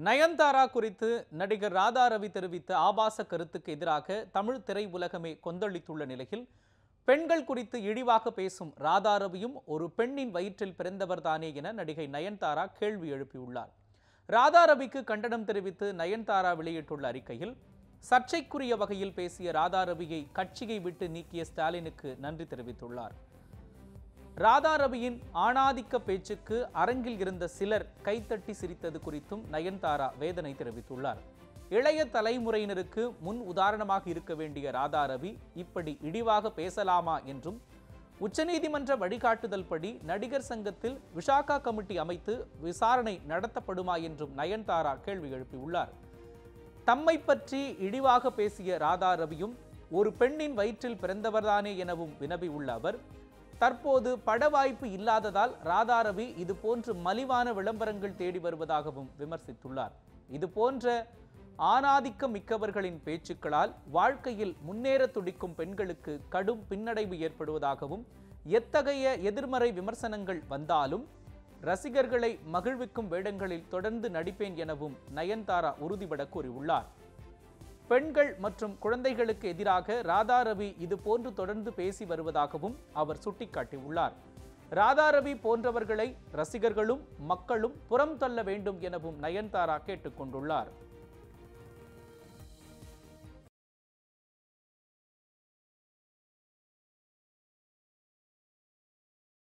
நயன்தாரா குறித்து நடிகர் ராதா ரவி தெரிவித்த ஆபாச கருத்துக்கு எதிராக தமிழ் திரையுலகமே கொந்தளித்துள்ள நிலையில் பெண்கள் குறித்து இழிவாக பேசும் ராதா ரவியும் ஒரு பெண்ணின் வயிற்றில் பிறந்தவர்தானே என நடிகை நயன்தாரா கேள்வி எழுப்பியுள்ளார். ராதா ரவிக்கு கண்டனம் தெரிவித்து நயன்தாரா வெளியிட்டுள்ள அறிக்கையில் சர்ச்சைக்குரிய வகையில் பேசிய ராதா ரவியை கட்சியை விட்டு நீக்கிய ஸ்டாலினுக்கு நன்றி தெரிவித்துள்ளார். ராதா ரவியின் ஆணாதிக்க பேச்சுக்கு அரங்கில் இருந்த சிலர் கைத்தட்டி சிரித்தது குறித்தும் நயன்தாரா வேதனை தெரிவித்துள்ளார். இளைய தலைமுறையினருக்கு முன் உதாரணமாக இருக்க வேண்டிய ராதா ரவி இப்படி இழிவாக பேசலாமா என்றும் உச்சநீதிமன்ற வழிகாட்டுதல் படி நடிகர் சங்கத்தில் விசாகா கமிட்டி அமைத்து விசாரணை நடத்தப்படுமா என்றும் நயன்தாரா கேள்வி எழுப்பியுள்ளார். தம்மை பற்றி இழிவாக பேசிய ராதா ரவியும் ஒரு பெண்ணின் வயிற்றில் பிறந்தவர்தானே எனவும் வினவியுள்ள அவர் தற்போது பட வாய்ப்பு இல்லாததால் ராதா ரவி இது போன்று மலிவான விளம்பரங்கள் தேடி வருவதாகவும் விமர்சித்துள்ளார். இது போன்ற ஆணாதிக்கம் மிக்கவர்களின் பேச்சுக்களால் வாழ்க்கையில் முன்னேற துடிக்கும் பெண்களுக்கு கடும் பின்னடைவு ஏற்படுவதாகவும் எத்தகைய எதிர்மறை விமர்சனங்கள் வந்தாலும் ரசிகர்களை மகிழ்விக்கும் வேடங்களில் தொடர்ந்து நடிப்பேன் எனவும் நயன்தாரா உறுதிபட கூறியுள்ளார். பெண்கள் மற்றும் குழந்தைகளுக்கு எதிராக ராதா ரவி இது போன்று தொடர்ந்து பேசி வருவதாகவும் அவர் சுட்டிக்காட்டியுள்ளார். ராதா ரவி போன்றவர்களை ரசிகர்களும் மக்களும் புறம் தள்ள வேண்டும் எனவும் நயன்தாரா கேட்டுக்கொண்டுள்ளார்.